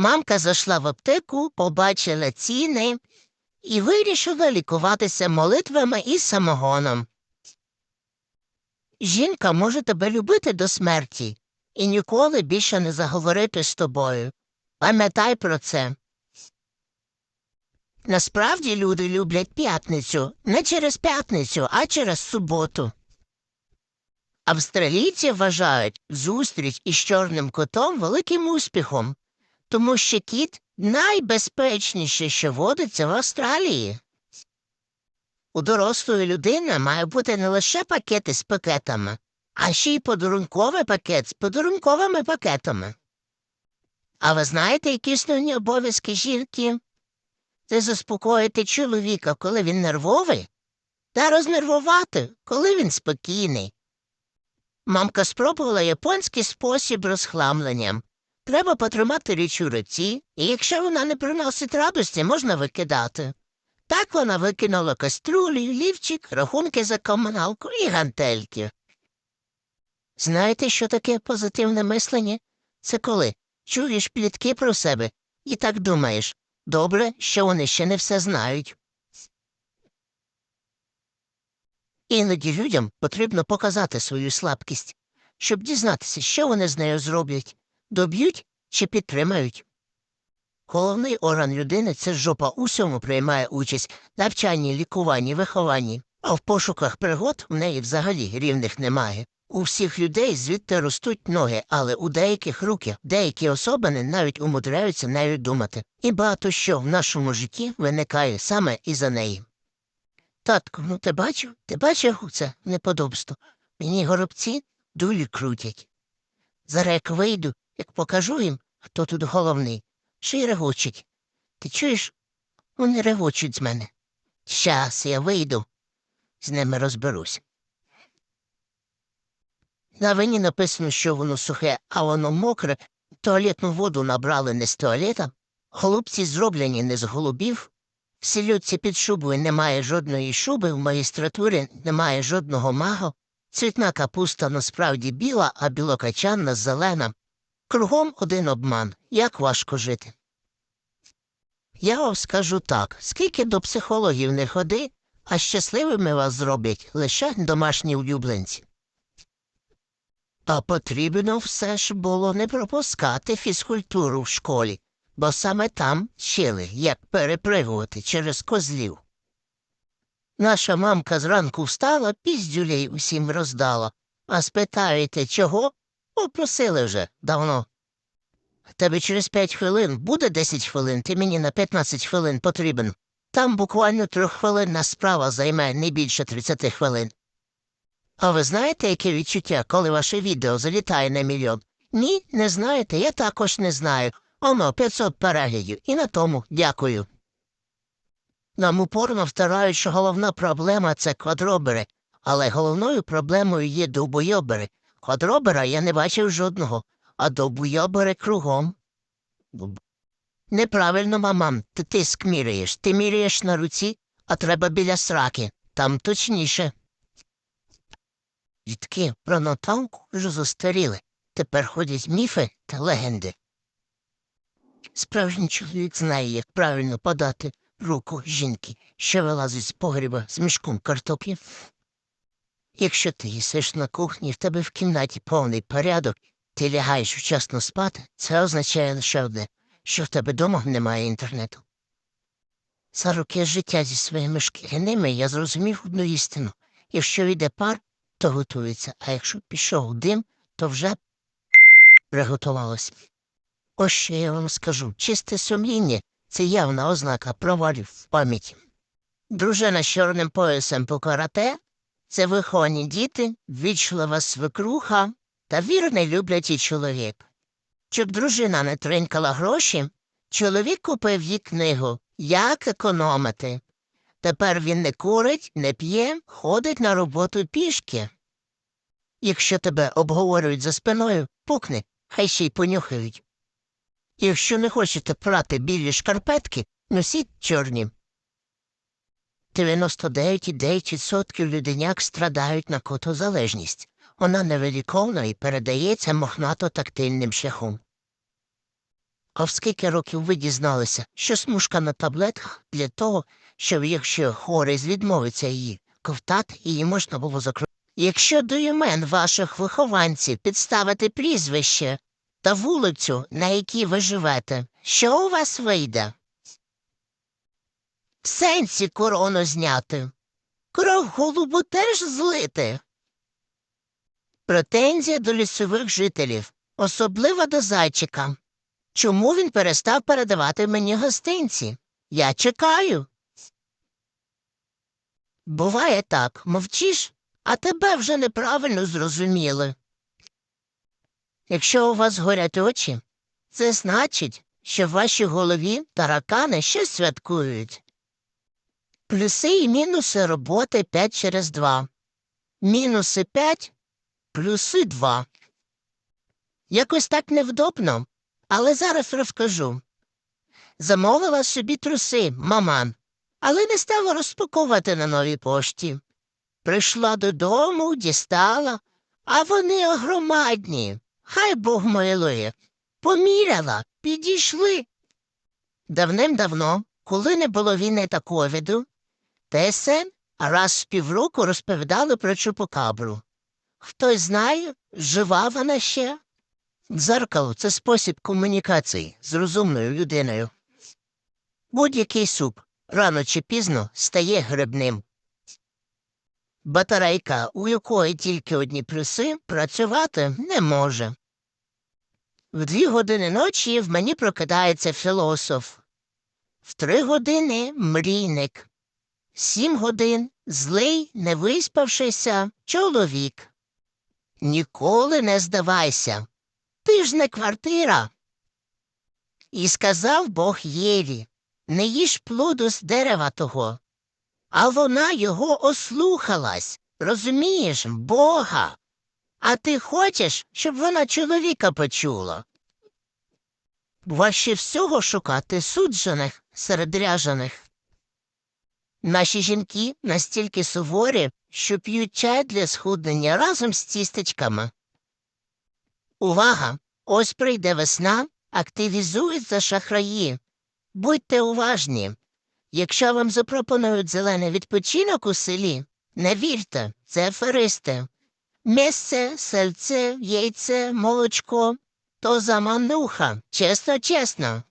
Мамка зайшла в аптеку, побачила ціни і вирішила лікуватися молитвами і самогоном. Жінка може тебе любити до смерті і ніколи більше не заговорити з тобою. Пам'ятай про це. Насправді люди люблять п'ятницю не через п'ятницю, а через суботу. Австралійці вважають зустріч із чорним котом великим успіхом, тому що кіт найбезпечніше, що водиться в Австралії. У дорослої людини має бути не лише пакети з пакетами, а ще й подарунковий пакет з подарунковими пакетами. А ви знаєте, які основні обов'язки жінки? Це заспокоїти чоловіка, коли він нервовий, та рознервувати, коли він спокійний. Мамка спробувала японський спосіб розхламлення. Треба потримати річ у руці, і якщо вона не приносить радості, можна викидати. Так вона викинула каструлі, лівчик, рахунки за комуналку і гантельки. Знаєте, що таке позитивне мислення? Це коли чуєш плітки про себе і так думаєш добре, що вони ще не все знають. Іноді людям потрібно показати свою слабкість, щоб дізнатися, що вони з нею зроблять, доб'ють чи підтримають. Головний орган людини це жопа усьому приймає участь навчанні, лікуванні, вихованні, а в пошуках пригод в неї взагалі рівних немає. У всіх людей звідти ростуть ноги, але у деяких руки деякі особини навіть умудряються нею думати. І багато що в нашому житті виникає саме із-за неї. Татку, ну ти бачив? Ти бачив це неподобство? Мені горобці дулі крутять. Зараз як вийду, як покажу їм, хто тут головний, ще й регочуть. Ти чуєш? Вони регочуть з мене. Щас я вийду, з ними розберусь. На вині написано, що воно сухе, а воно мокре, туалетну воду набрали не з туалета, голубці зроблені не з голубів, селюдці під шубою немає жодної шуби, в магістратурі немає жодного мага, цвітна капуста насправді біла, а білокачанна зелена. Кругом один обман, як важко жити. Я вам скажу так, скільки до психологів не ходи, а щасливими вас зроблять лише домашні улюбленці. А потрібно все ж було не пропускати фізкультуру в школі, бо саме там вчили, як перепригувати через козлів. Наша мамка зранку встала, піздюлей усім роздала, а спитаєте, чого? Попросили вже давно. Тебе через п'ять хвилин буде десять хвилин, ти мені на п'ятнадцять хвилин потрібен. Там буквально трьоххвилинна справа займе не більше тридцяти хвилин. А ви знаєте, яке відчуття, коли ваше відео залітає на мільйон? Ні, не знаєте, я також не знаю. Оно 500 переглядів, і на тому дякую. Нам упорно втирають, що головна проблема це квадробери, але головною проблемою є довбойобери. Квадробера я не бачив жодного, а довбойобери кругом. Неправильно, мамам, ти тиск міряєш. Ти міряєш на руці, а треба біля сраки. Там точніше. Дітки про Наталку вже застаріли. Тепер ходять міфи та легенди. Справжній чоловік знає, як правильно подати руку жінки, що вилазить з погріба з мішком картоплі. Якщо ти їсиш на кухні, в тебе в кімнаті повний порядок, ти лягаєш вчасно спати, це означає лише одне, що в тебе вдома немає інтернету. За роки життя зі своїми шкіряними я зрозумів одну істину. Якщо йде пар, то готується, а якщо пішов дим, то вже приготувалося. Ось що я вам скажу чисте сумління це явна ознака провалів в пам'яті. Дружина з чорним поясом по карате це виховані діти, вічлива свекруха та вірний люблячий чоловік. Щоб дружина не тринкала гроші, чоловік купив їй книгу Як економити. Тепер він не курить, не п'є, ходить на роботу пішки. Якщо тебе обговорюють за спиною, пукни, хай ще й понюхають. Якщо не хочете прати білі шкарпетки, носіть чорні. 99,9% людиняк страдають на котозалежність. Вона невеликовна і передається мохнато тактильним шляхом. А в скільки років ви дізналися, що смужка на таблетках для того, щоб якщо хворий відмовиться її ковтати, її можна було закрити. Якщо до імен ваших вихованців підставити прізвище та вулицю, на якій ви живете, що у вас вийде? В сенсі корону зняти. Кров голубу теж злити. Претензія до лісових жителів, особливо до зайчика. Чому він перестав передавати мені гостинці? Я чекаю. Буває так, мовчиш, а тебе вже неправильно зрозуміли. Якщо у вас горять очі, це значить, що в вашій голові таракани щось святкують. Плюси і мінуси роботи 5 через 2. Мінуси 5, плюси 2. Якось так невдобно, але зараз розкажу. Замовила собі труси, маман, але не стала розпаковувати на новій пошті. Прийшла додому, дістала, а вони огромадні. Хай Бог милує. Поміряла, підійшли. Давним-давно, коли не було війни та ковіду, ТСН раз в півроку розповідали про чупакабру. Хтось знає, жива вона ще? Дзеркало це спосіб комунікації з розумною людиною. Будь-який суп рано чи пізно стає грибним. Батарейка, у якої тільки одні плюси, працювати не може. В дві години ночі в мені прокидається філософ. В три години мрійник. Сім годин злий, не виспавшися чоловік. Ніколи не здавайся. Ти ж не квартира. І сказав Бог Єві, не їж плоду з дерева того. А вона його ослухалась, розумієш, Бога. А ти хочеш, щоб вона чоловіка почула? Важче всього шукати суджених серед ряжених. Наші жінки настільки суворі, що п'ють чай для схуднення разом з тістечками. Увага! Ось прийде весна, активізуються шахраї. Будьте уважні. Якщо вам запропонують зелений відпочинок у селі, не вірте, це аферисти. Місце, сельце, яйце, молочко то замануха. Чесно, чесно.